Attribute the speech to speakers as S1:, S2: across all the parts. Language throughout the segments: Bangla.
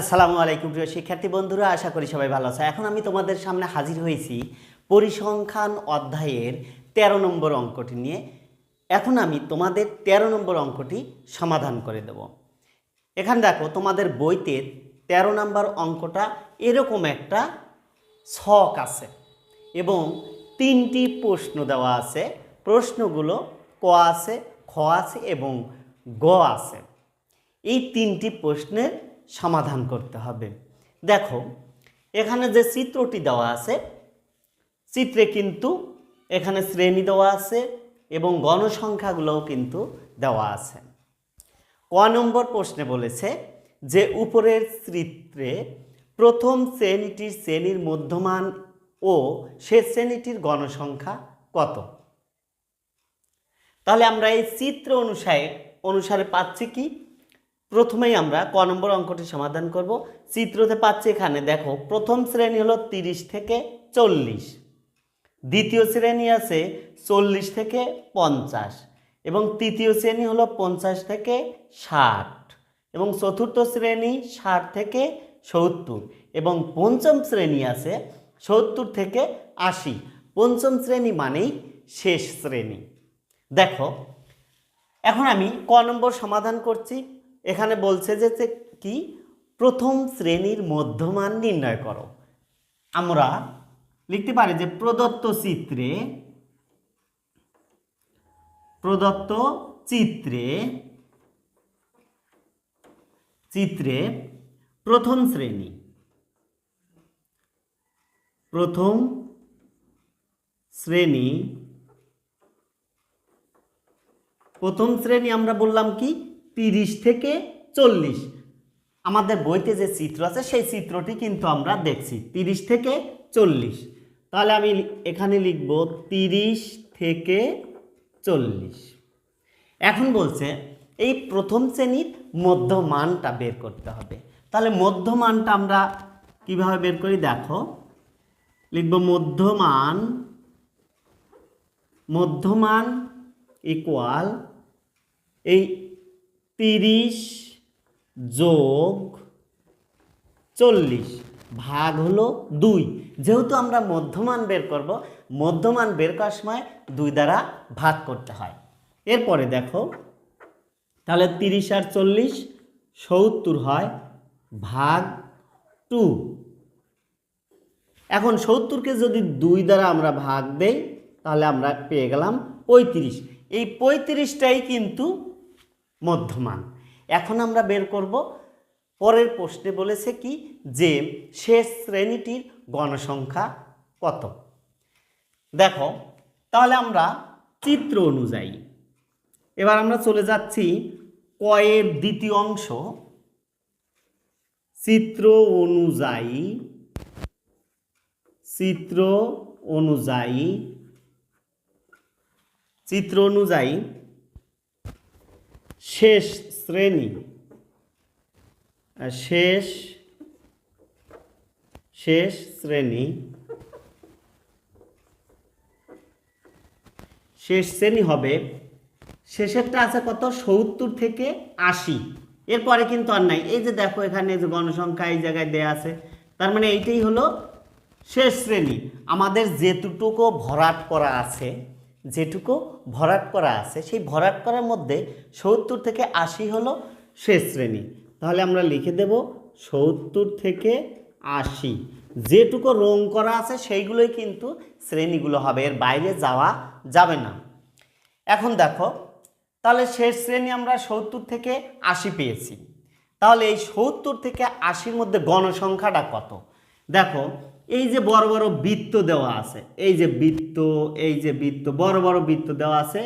S1: আসসালামু আলাইকুম প্রিয় শিক্ষার্থী বন্ধুরা আশা করি সবাই ভালো আছে এখন আমি তোমাদের সামনে হাজির হয়েছি পরিসংখ্যান অধ্যায়ের ১৩ নম্বর অঙ্কটি নিয়ে এখন আমি তোমাদের ১৩ নম্বর অঙ্কটি সমাধান করে দেব এখানে দেখো তোমাদের বইতে ১৩ নম্বর অঙ্কটা এরকম একটা ছক আছে এবং তিনটি প্রশ্ন দেওয়া আছে প্রশ্নগুলো ক আছে খ আছে এবং গ আছে এই তিনটি প্রশ্নের সমাধান করতে হবে দেখো এখানে যে চিত্রটি দেওয়া আছে চিত্রে কিন্তু এখানে শ্রেণী দেওয়া আছে এবং গণসংখ্যাগুলোও কিন্তু দেওয়া আছে ক নম্বর প্রশ্নে বলেছে যে উপরের চিত্রে প্রথম শ্রেণীটির শ্রেণীর মধ্যমান ও সে শ্রেণীটির গণসংখ্যা কত তাহলে আমরা এই চিত্র অনুসারে অনুসারে পাচ্ছি কি প্রথমেই আমরা ক নম্বর অঙ্কটি সমাধান করব চিত্রতে পাচ্ছি এখানে দেখো প্রথম শ্রেণী হলো তিরিশ থেকে চল্লিশ দ্বিতীয় শ্রেণী আছে চল্লিশ থেকে পঞ্চাশ এবং তৃতীয় শ্রেণী হলো পঞ্চাশ থেকে ষাট এবং চতুর্থ শ্রেণী ষাট থেকে সত্তর এবং পঞ্চম শ্রেণী আছে সত্তর থেকে আশি পঞ্চম শ্রেণী মানেই শেষ শ্রেণী দেখো এখন আমি ক নম্বর সমাধান করছি এখানে বলছে যে কি প্রথম শ্রেণীর মধ্যমান নির্ণয় করো আমরা লিখতে পারি যে প্রদত্ত চিত্রে প্রদত্ত চিত্রে চিত্রে প্রথম শ্রেণী প্রথম শ্রেণী প্রথম শ্রেণী আমরা বললাম কি তিরিশ থেকে চল্লিশ আমাদের বইতে যে চিত্র আছে সেই চিত্রটি কিন্তু আমরা দেখছি তিরিশ থেকে চল্লিশ তাহলে আমি এখানে লিখব তিরিশ থেকে চল্লিশ এখন বলছে এই প্রথম শ্রেণীর মধ্যমানটা বের করতে হবে তাহলে মধ্যমানটা আমরা কিভাবে বের করি দেখো লিখব মধ্যমান মধ্যমান ইকুয়াল এই তিরিশ যোগ চল্লিশ ভাগ হলো দুই যেহেতু আমরা মধ্যমান বের করব মধ্যমান বের করার সময় দুই দ্বারা ভাগ করতে হয় এরপরে দেখো তাহলে তিরিশ আর চল্লিশ সত্তর হয় ভাগ টু এখন সত্তরকে যদি দুই দ্বারা আমরা ভাগ দেই তাহলে আমরা পেয়ে গেলাম পঁয়ত্রিশ এই পঁয়ত্রিশটাই কিন্তু মধ্যমান এখন আমরা বের করব পরের প্রশ্নে বলেছে কি যে শেষ শ্রেণীটির গণসংখ্যা কত দেখো তাহলে আমরা চিত্র অনুযায়ী এবার আমরা চলে যাচ্ছি কয়ের দ্বিতীয় অংশ চিত্র অনুযায়ী চিত্র অনুযায়ী চিত্র অনুযায়ী শেষ শ্রেণী শেষ শেষ শ্রেণী শেষ শ্রেণী হবে শেষেরটা আছে কত সত্তর থেকে আশি এরপরে কিন্তু আর নাই এই যে দেখো এখানে যে গণসংখ্যা এই জায়গায় দেয়া আছে তার মানে এইটাই হলো শেষ শ্রেণী আমাদের যেটুকু ভরাট করা আছে যেটুকু ভরাট করা আছে সেই ভরাট করার মধ্যে সত্তর থেকে আশি হলো শেষ শ্রেণী তাহলে আমরা লিখে দেব সত্তর থেকে আশি যেটুকু রং করা আছে সেইগুলোই কিন্তু শ্রেণীগুলো হবে এর বাইরে যাওয়া যাবে না এখন দেখো তাহলে শেষ শ্রেণী আমরা সত্তর থেকে আশি পেয়েছি তাহলে এই সত্তর থেকে আশির মধ্যে গণসংখ্যাটা কত দেখো এই যে বড় বড় বৃত্ত দেওয়া আছে এই যে বৃত্ত এই যে বৃত্ত বড় বড় বৃত্ত দেওয়া আছে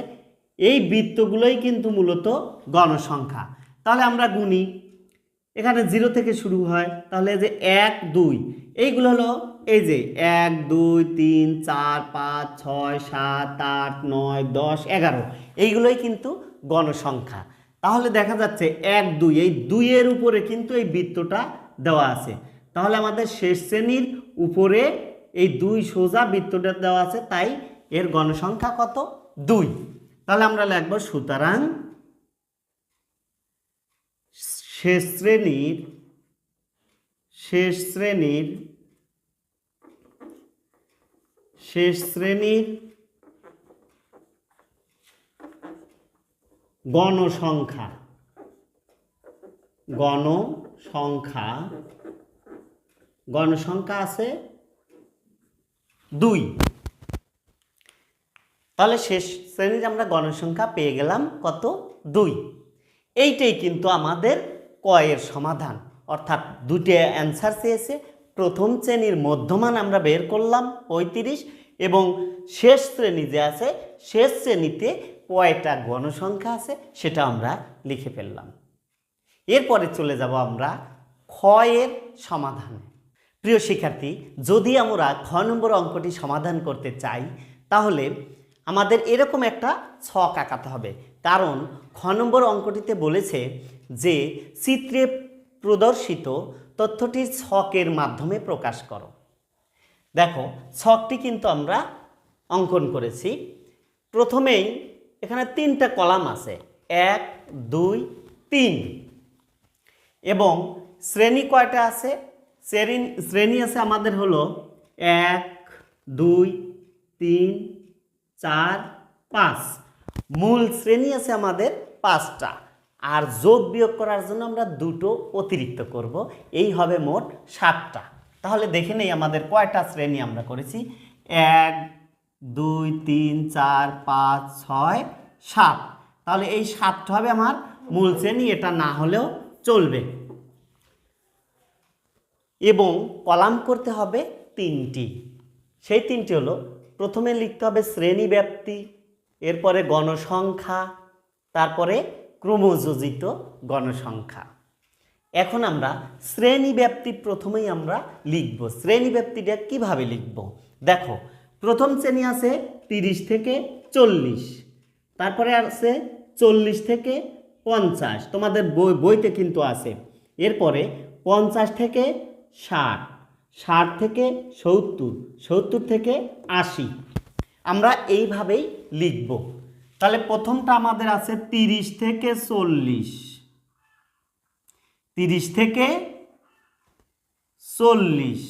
S1: এই বৃত্তগুলোই কিন্তু মূলত গণসংখ্যা তাহলে আমরা গুনি এখানে জিরো থেকে শুরু হয় তাহলে যে এক দুই এইগুলো হলো এই যে এক দুই তিন চার পাঁচ ছয় সাত আট নয় দশ এগারো এইগুলোই কিন্তু গণসংখ্যা তাহলে দেখা যাচ্ছে এক দুই এই দুইয়ের উপরে কিন্তু এই বৃত্তটা দেওয়া আছে তাহলে আমাদের শেষ শ্রেণীর উপরে এই দুই সোজা বৃত্তটা দেওয়া আছে তাই এর গণসংখ্যা কত দুই তাহলে আমরা লিখব সুতরাং শেষ শ্রেণীর শেষ শ্রেণীর শেষ শ্রেণীর গণসংখ্যা গণসংখ্যা গণসংখ্যা আছে দুই তাহলে শেষ শ্রেণীর আমরা গণসংখ্যা পেয়ে গেলাম কত দুই এইটাই কিন্তু আমাদের কয়ের সমাধান অর্থাৎ দুটি অ্যান্সার চেয়েছে প্রথম শ্রেণীর মধ্যমান আমরা বের করলাম পঁয়ত্রিশ এবং শেষ শ্রেণী যে আছে শেষ শ্রেণীতে কয়টা গণসংখ্যা আছে সেটা আমরা লিখে ফেললাম এরপরে চলে যাব আমরা ক্ষয়ের সমাধানে প্রিয় শিক্ষার্থী যদি আমরা খ নম্বর অঙ্কটি সমাধান করতে চাই তাহলে আমাদের এরকম একটা ছক আঁকাতে হবে কারণ খ নম্বর অঙ্কটিতে বলেছে যে চিত্রে প্রদর্শিত তথ্যটি ছকের মাধ্যমে প্রকাশ করো দেখো ছকটি কিন্তু আমরা অঙ্কন করেছি প্রথমেই এখানে তিনটা কলাম আছে এক দুই তিন এবং শ্রেণী কয়টা আছে শ্রেণী শ্রেণী আছে আমাদের হলো এক দুই তিন চার পাঁচ মূল শ্রেণী আছে আমাদের পাঁচটা আর যোগ বিয়োগ করার জন্য আমরা দুটো অতিরিক্ত করব এই হবে মোট সাতটা তাহলে দেখে নেই আমাদের কয়টা শ্রেণী আমরা করেছি এক দুই তিন চার পাঁচ ছয় সাত তাহলে এই সাতটা হবে আমার মূল শ্রেণী এটা না হলেও চলবে এবং কলাম করতে হবে তিনটি সেই তিনটি হলো প্রথমে লিখতে হবে শ্রেণী ব্যাপ্তি এরপরে গণসংখ্যা তারপরে ক্রমযোজিত গণসংখ্যা এখন আমরা শ্রেণী ব্যাপ্তি প্রথমেই আমরা লিখব শ্রেণী ব্যাপ্তিটা কিভাবে লিখব দেখো প্রথম শ্রেণী আছে তিরিশ থেকে চল্লিশ তারপরে আছে চল্লিশ থেকে পঞ্চাশ তোমাদের বই বইতে কিন্তু আছে এরপরে পঞ্চাশ থেকে ষাট ষাট থেকে সত্তর সত্তর থেকে আশি আমরা এইভাবেই লিখব তাহলে প্রথমটা আমাদের আছে তিরিশ থেকে চল্লিশ তিরিশ থেকে চল্লিশ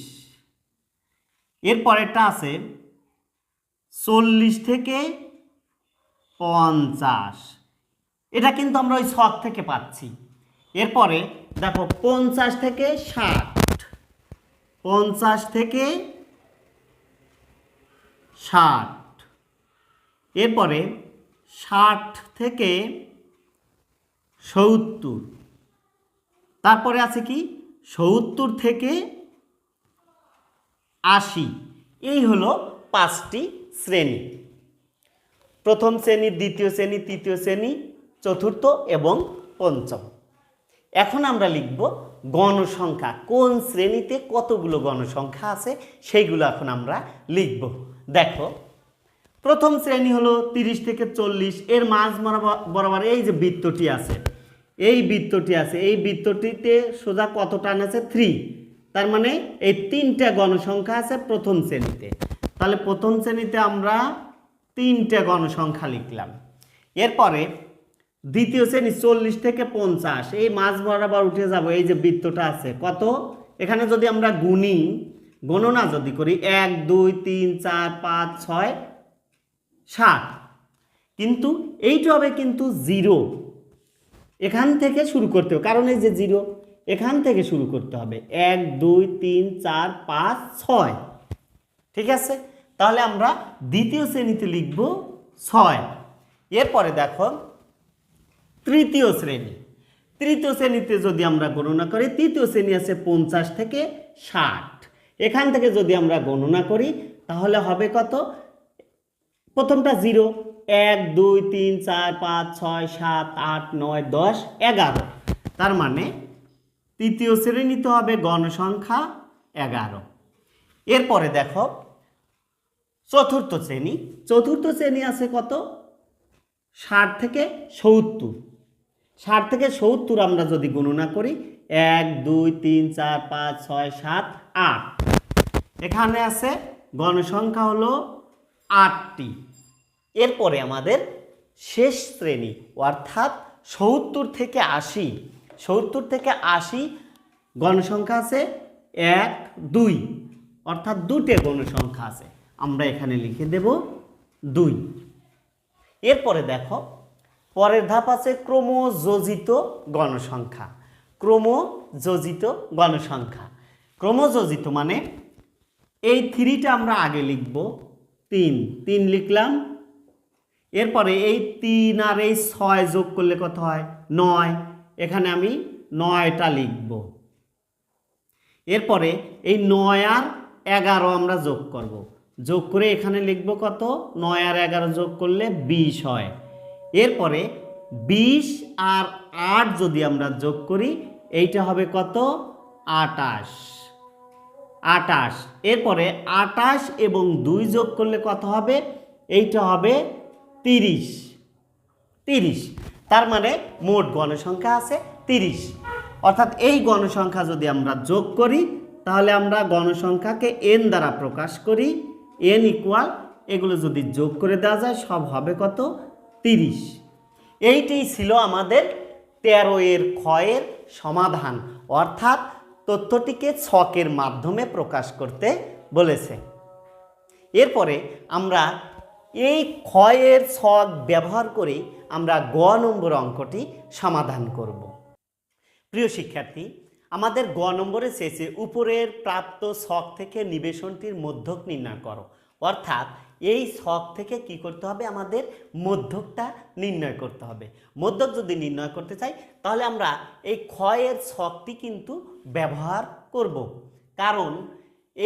S1: এরপরেরটা আছে চল্লিশ থেকে পঞ্চাশ এটা কিন্তু আমরা ওই ছক থেকে পাচ্ছি এরপরে দেখো পঞ্চাশ থেকে ষাট পঞ্চাশ থেকে ষাট এরপরে ষাট থেকে সত্তর তারপরে আছে কি সত্তর থেকে আশি এই হলো পাঁচটি শ্রেণী প্রথম শ্রেণী দ্বিতীয় শ্রেণী তৃতীয় শ্রেণী চতুর্থ এবং পঞ্চম এখন আমরা লিখব গণসংখ্যা কোন শ্রেণীতে কতগুলো গণসংখ্যা আছে সেইগুলো এখন আমরা লিখব দেখো প্রথম শ্রেণী হলো 30 থেকে চল্লিশ এর মাঝ বরাবর এই যে বৃত্তটি আছে এই বৃত্তটি আছে এই বৃত্তটিতে সোজা কত টান আছে থ্রি তার মানে এই তিনটা গণসংখ্যা আছে প্রথম শ্রেণীতে তাহলে প্রথম শ্রেণীতে আমরা তিনটা গণসংখ্যা লিখলাম এরপরে দ্বিতীয় শ্রেণী চল্লিশ থেকে পঞ্চাশ এই মাছ বরাবর উঠে যাব এই যে বৃত্তটা আছে কত এখানে যদি আমরা গুনি গণনা যদি করি এক দুই তিন চার পাঁচ ছয় ষাট কিন্তু এইটা হবে কিন্তু জিরো এখান থেকে শুরু করতে হবে কারণ এই যে জিরো এখান থেকে শুরু করতে হবে এক দুই তিন চার পাঁচ ছয় ঠিক আছে তাহলে আমরা দ্বিতীয় শ্রেণীতে লিখব ছয় এরপরে দেখো তৃতীয় শ্রেণী তৃতীয় শ্রেণীতে যদি আমরা গণনা করি তৃতীয় শ্রেণী আছে পঞ্চাশ থেকে ষাট এখান থেকে যদি আমরা গণনা করি তাহলে হবে কত প্রথমটা জিরো এক দুই তিন চার পাঁচ ছয় সাত আট নয় দশ এগারো তার মানে তৃতীয় শ্রেণীতে হবে গণসংখ্যা এগারো এরপরে দেখো চতুর্থ শ্রেণী চতুর্থ শ্রেণী আছে কত ষাট থেকে সত্তর ষাট থেকে সত্তর আমরা যদি গণনা করি এক দুই তিন চার পাঁচ ছয় সাত আট এখানে আছে গণসংখ্যা হলো আটটি এরপরে আমাদের শেষ শ্রেণী অর্থাৎ সত্তর থেকে আশি সত্তর থেকে আশি গণসংখ্যা আছে এক দুই অর্থাৎ দুটে গণসংখ্যা আছে আমরা এখানে লিখে দেব দুই এরপরে দেখো পরের ধাপ আছে ক্রমযোজিত গণসংখ্যা ক্রমযোজিত গণসংখ্যা ক্রমযোজিত মানে এই থ্রিটা আমরা আগে লিখব তিন তিন লিখলাম এরপরে এই তিন আর এই ছয় যোগ করলে কত হয় নয় এখানে আমি নয়টা লিখব এরপরে এই নয় আর এগারো আমরা যোগ করব যোগ করে এখানে লিখব কত নয় আর এগারো যোগ করলে বিশ হয় এরপরে বিশ আর আট যদি আমরা যোগ করি এইটা হবে কত আটাশ আটাশ এরপরে আটাশ এবং দুই যোগ করলে কত হবে এইটা হবে তিরিশ তিরিশ তার মানে মোট গণসংখ্যা আছে তিরিশ অর্থাৎ এই গণসংখ্যা যদি আমরা যোগ করি তাহলে আমরা গণসংখ্যাকে এন দ্বারা প্রকাশ করি এন ইকুয়াল এগুলো যদি যোগ করে দেওয়া যায় সব হবে কত তিরিশ এইটি ছিল আমাদের তেরো এর ক্ষয়ের সমাধান অর্থাৎ তথ্যটিকে ছকের মাধ্যমে প্রকাশ করতে বলেছে এরপরে আমরা এই ক্ষয়ের ছক ব্যবহার করে আমরা গ নম্বর অঙ্কটি সমাধান করব প্রিয় শিক্ষার্থী আমাদের গ নম্বরের শেষে উপরের প্রাপ্ত ছক থেকে নিবেশনটির মধ্যক নির্ণয় করো অর্থাৎ এই শখ থেকে কি করতে হবে আমাদের মধ্যকটা নির্ণয় করতে হবে মধ্যক যদি নির্ণয় করতে চাই তাহলে আমরা এই ক্ষয়ের শখটি কিন্তু ব্যবহার করব কারণ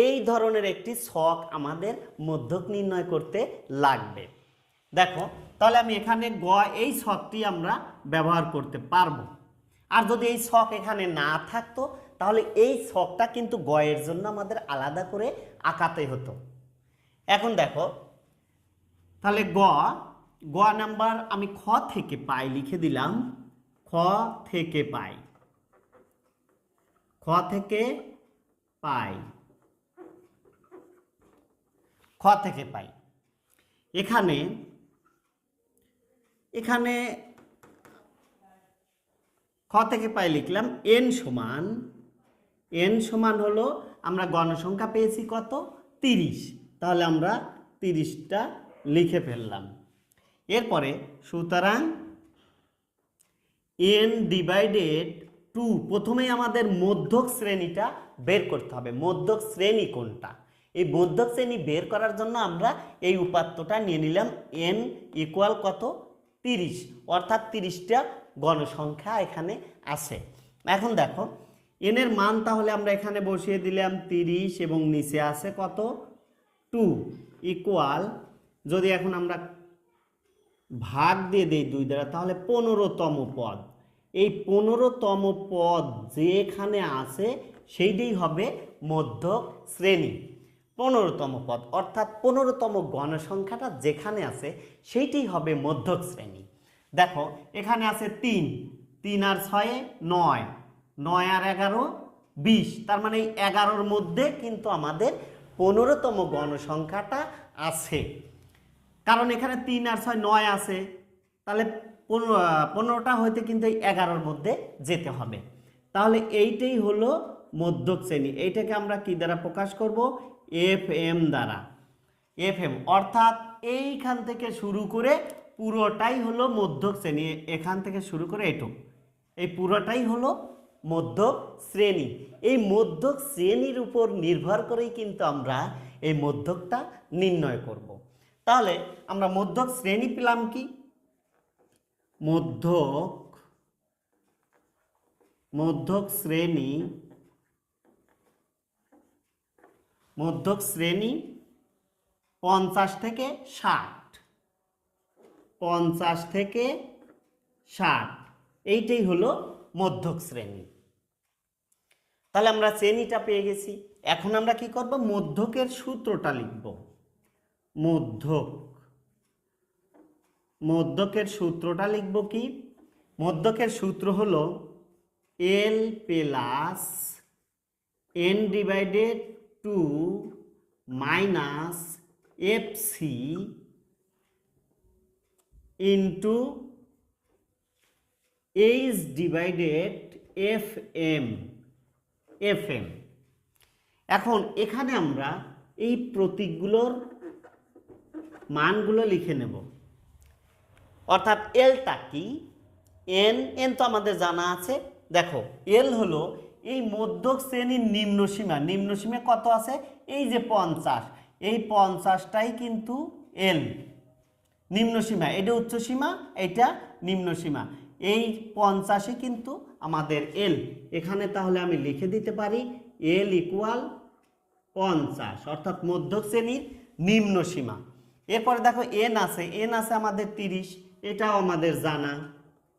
S1: এই ধরনের একটি শখ আমাদের মধ্যক নির্ণয় করতে লাগবে দেখো তাহলে আমি এখানে গ এই শখটি আমরা ব্যবহার করতে পারবো আর যদি এই শখ এখানে না থাকতো তাহলে এই শখটা কিন্তু গয়ের জন্য আমাদের আলাদা করে আঁকাতে হতো এখন দেখো তাহলে গ গ নাম্বার আমি খ থেকে পাই লিখে দিলাম খ থেকে পাই খ থেকে পাই খ থেকে পাই এখানে এখানে খ থেকে পাই লিখলাম এন সমান এন সমান হলো আমরা গণসংখ্যা পেয়েছি কত তিরিশ তাহলে আমরা তিরিশটা লিখে ফেললাম এরপরে সুতরাং এন ডিভাইডেড টু প্রথমেই আমাদের মধ্যক শ্রেণীটা বের করতে হবে মধ্যক শ্রেণী কোনটা এই মধ্যক শ্রেণী বের করার জন্য আমরা এই উপাত্তটা নিয়ে নিলাম এন ইকুয়াল কত তিরিশ অর্থাৎ তিরিশটা গণসংখ্যা এখানে আছে এখন দেখো এনের মান তাহলে আমরা এখানে বসিয়ে দিলাম তিরিশ এবং নিচে আছে কত টু ইকুয়াল যদি এখন আমরা ভাগ দিয়ে দিই দুই দ্বারা তাহলে পনেরোতম পদ এই পনেরোতম পদ যেখানে আছে সেইটাই হবে মধ্য শ্রেণী পনেরোতম পদ অর্থাৎ পনেরোতম গণসংখ্যাটা যেখানে আছে সেইটাই হবে মধ্যক শ্রেণী দেখো এখানে আছে তিন তিন আর ছয়ে নয় নয় আর এগারো বিশ তার মানে এই এগারোর মধ্যে কিন্তু আমাদের পনেরোতম গণসংখ্যাটা আছে কারণ এখানে তিন আর ছয় নয় আছে তাহলে পনেরোটা হইতে কিন্তু এই এগারোর মধ্যে যেতে হবে তাহলে এইটাই হলো মধ্যক শ্রেণী এইটাকে আমরা কি দ্বারা প্রকাশ করব এফ এম দ্বারা এফ এম অর্থাৎ এইখান থেকে শুরু করে পুরোটাই হলো মধ্যক শ্রেণী এখান থেকে শুরু করে এটুক এই পুরোটাই হলো মধ্য শ্রেণী এই মধ্যক শ্রেণীর উপর নির্ভর করেই কিন্তু আমরা এই মধ্যকটা নির্ণয় করব। তাহলে আমরা মধ্যক শ্রেণী পেলাম কি মধ্যক মধ্যক শ্রেণী মধ্যক শ্রেণী পঞ্চাশ থেকে ষাট পঞ্চাশ থেকে ষাট এইটাই হলো মধ্যক শ্রেণী তাহলে আমরা শ্রেণীটা পেয়ে গেছি এখন আমরা কি করব মধ্যকের সূত্রটা লিখব মধ্যক মধ্যকের সূত্রটা লিখব কি মধ্যকের সূত্র হলো L plus N divided two minus F C into H divided F M F M এখন এখানে আমরা এই প্রতীকগুলোর মানগুলো লিখে নেব অর্থাৎ এলটা কি এন এন তো আমাদের জানা আছে দেখো এল হলো এই মধ্য শ্রেণীর নিম্ন সীমা নিম্ন সীমা কত আছে এই যে পঞ্চাশ এই পঞ্চাশটাই কিন্তু এল নিম্ন সীমা এটা উচ্চ সীমা এটা নিম্ন সীমা এই পঞ্চাশে কিন্তু আমাদের এল এখানে তাহলে আমি লিখে দিতে পারি এল ইকুয়াল পঞ্চাশ অর্থাৎ মধ্য শ্রেণীর নিম্ন সীমা এরপরে দেখো এন আছে এন আছে আমাদের তিরিশ এটাও আমাদের জানা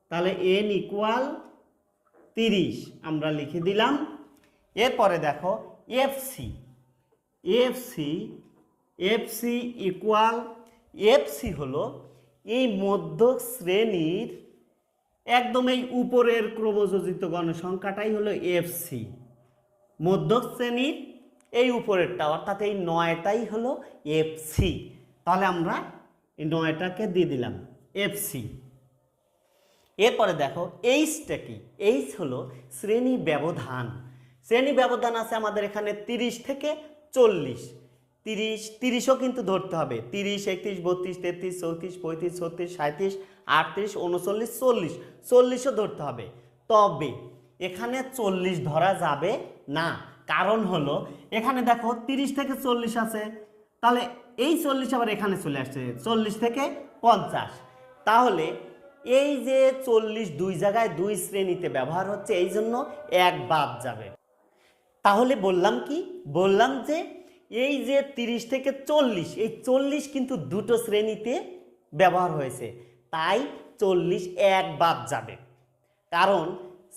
S1: তাহলে এন ইকুয়াল তিরিশ আমরা লিখে দিলাম এরপরে দেখো FC FC FC equal FC হলো এই মধ্য শ্রেণীর একদম এই উপরের ক্রমযোজিত গণসংখ্যাটাই হলো সি মধ্য শ্রেণীর এই উপরেরটা অর্থাৎ এই নয়টাই হলো সি তাহলে আমরা এই নয়টাকে দিয়ে দিলাম এফ সি এরপরে দেখো এইচটা কি এইচ হলো শ্রেণী ব্যবধান শ্রেণী ব্যবধান আছে আমাদের এখানে 30 থেকে চল্লিশ তিরিশ তিরিশও কিন্তু ধরতে হবে তিরিশ একত্রিশ বত্রিশ তেত্রিশ চৌত্রিশ পঁয়ত্রিশ ছত্রিশ সাঁত্রিশ আটত্রিশ উনচল্লিশ চল্লিশ চল্লিশও ধরতে হবে তবে এখানে চল্লিশ ধরা যাবে না কারণ হলো এখানে দেখো তিরিশ থেকে চল্লিশ আছে তাহলে এই চল্লিশ আবার এখানে চলে আসছে চল্লিশ থেকে পঞ্চাশ তাহলে এই যে চল্লিশ দুই জায়গায় দুই শ্রেণীতে ব্যবহার হচ্ছে এই জন্য এক বাদ যাবে তাহলে বললাম কি বললাম যে এই যে তিরিশ থেকে চল্লিশ এই চল্লিশ কিন্তু দুটো শ্রেণীতে ব্যবহার হয়েছে তাই চল্লিশ এক বাদ যাবে কারণ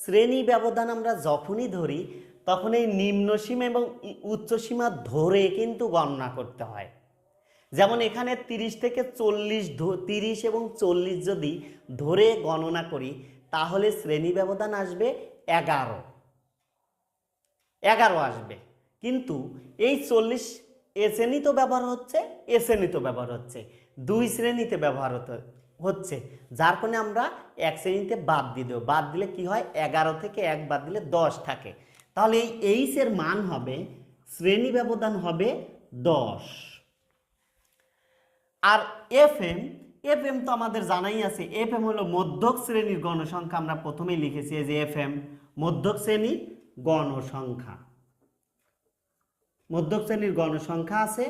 S1: শ্রেণী ব্যবধান আমরা যখনই ধরি তখন এই নিম্নসীমা এবং উচ্চসীমা ধরে কিন্তু গণনা করতে হয় যেমন এখানে তিরিশ থেকে চল্লিশ তিরিশ এবং চল্লিশ যদি ধরে গণনা করি তাহলে শ্রেণী ব্যবধান আসবে এগারো এগারো আসবে কিন্তু এই চল্লিশ এ শ্রেণীতেও ব্যবহার হচ্ছে এ শ্রেণীতেও ব্যবহার হচ্ছে দুই শ্রেণীতে ব্যবহার হতে হচ্ছে যার ফলে আমরা এক শ্রেণীতে বাদ দিয়ে দেবো বাদ দিলে কি হয় এগারো থেকে এক বাদ দিলে দশ থাকে তাহলে এই এইচের মান হবে শ্রেণী ব্যবধান হবে দশ আর এফ এম এফ এম তো আমাদের জানাই আছে এফ এম হলো মধ্যক শ্রেণীর গণসংখ্যা আমরা প্রথমেই লিখেছি যে এফ এম মধ্যক শ্রেণী গণসংখ্যা মধ্যক শ্রেণীর গণসংখ্যা আছে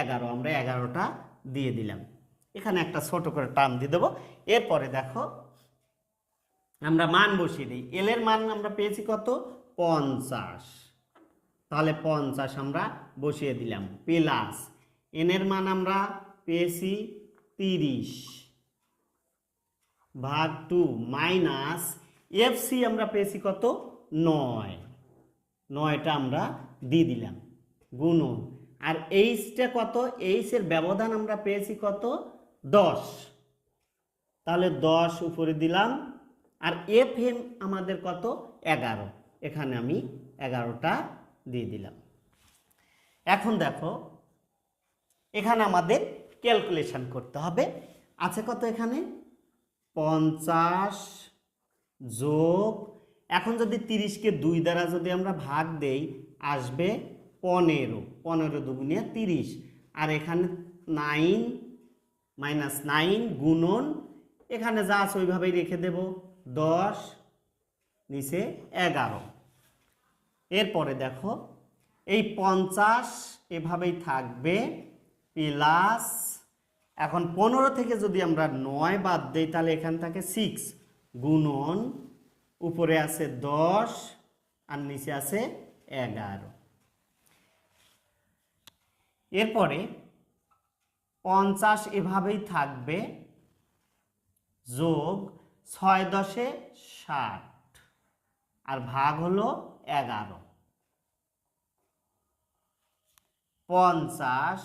S1: এগারো আমরা এগারোটা দিয়ে দিলাম এখানে একটা ছোট করে টার্ম দিয়ে দেবো এরপরে দেখো আমরা মান বসিয়ে দিই এল এর মান আমরা পেয়েছি কত পঞ্চাশ তাহলে পঞ্চাশ আমরা বসিয়ে দিলাম প্লাস এন এর মান আমরা পেয়েছি তিরিশ ভাগ টু মাইনাস এফ সি আমরা পেয়েছি কত নয় নয়টা আমরা দিয়ে দিলাম গুণন আর এইচটা কত এইচের ব্যবধান আমরা পেয়েছি কত দশ তাহলে দশ উপরে দিলাম আর এফ এম আমাদের কত এগারো এখানে আমি এগারোটা দিয়ে দিলাম এখন দেখো এখানে আমাদের ক্যালকুলেশন করতে হবে আছে কত এখানে পঞ্চাশ যোগ এখন যদি তিরিশকে দুই দ্বারা যদি আমরা ভাগ দেই আসবে পনেরো পনেরো দুগুণে তিরিশ আর এখানে নাইন মাইনাস নাইন গুণন এখানে যা আছে ওইভাবেই রেখে দেব দশ নিচে এগারো এরপরে দেখো এই পঞ্চাশ এভাবেই থাকবে প্লাস এখন পনেরো থেকে যদি আমরা নয় বাদ দিই তাহলে এখান থাকে সিক্স গুণন উপরে আছে দশ আর নিচে আছে এগারো এরপরে পঞ্চাশ এভাবেই থাকবে যোগ ছয় দশে ষাট আর ভাগ হলো এগারো পঞ্চাশ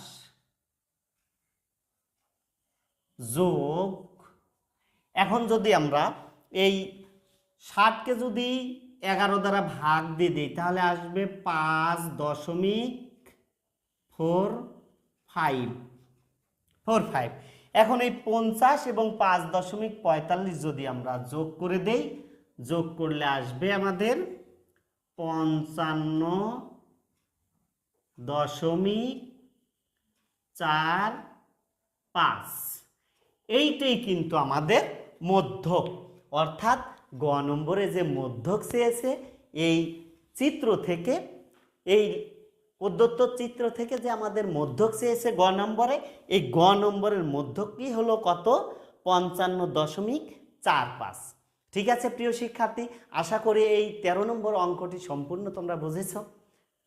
S1: যোগ এখন যদি আমরা এই ষাটকে যদি এগারো দ্বারা ভাগ দিয়ে দিই তাহলে আসবে পাঁচ দশমিক ফোর ফাইভ ফোর ফাইভ এখন এই পঞ্চাশ এবং পাঁচ দশমিক পঁয়তাল্লিশ যদি আমরা যোগ করে দেই যোগ করলে আসবে আমাদের পঞ্চান্ন দশমিক চার পাঁচ এইটাই কিন্তু আমাদের মধ্যক অর্থাৎ গ নম্বরে যে মধ্যক চেয়েছে এই চিত্র থেকে এই প্রদত্ত চিত্র থেকে যে আমাদের মধ্যক চেয়েছে গ নম্বরে এই গ নম্বরের মধ্যকটি হলো কত পঞ্চান্ন দশমিক চার পাঁচ ঠিক আছে প্রিয় শিক্ষার্থী আশা করি এই ১৩ নম্বর অঙ্কটি সম্পূর্ণ তোমরা বুঝেছ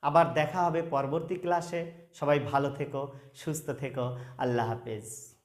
S1: আবার দেখা হবে পরবর্তী ক্লাসে সবাই ভালো থেকো সুস্থ থেকো আল্লাহ হাফেজ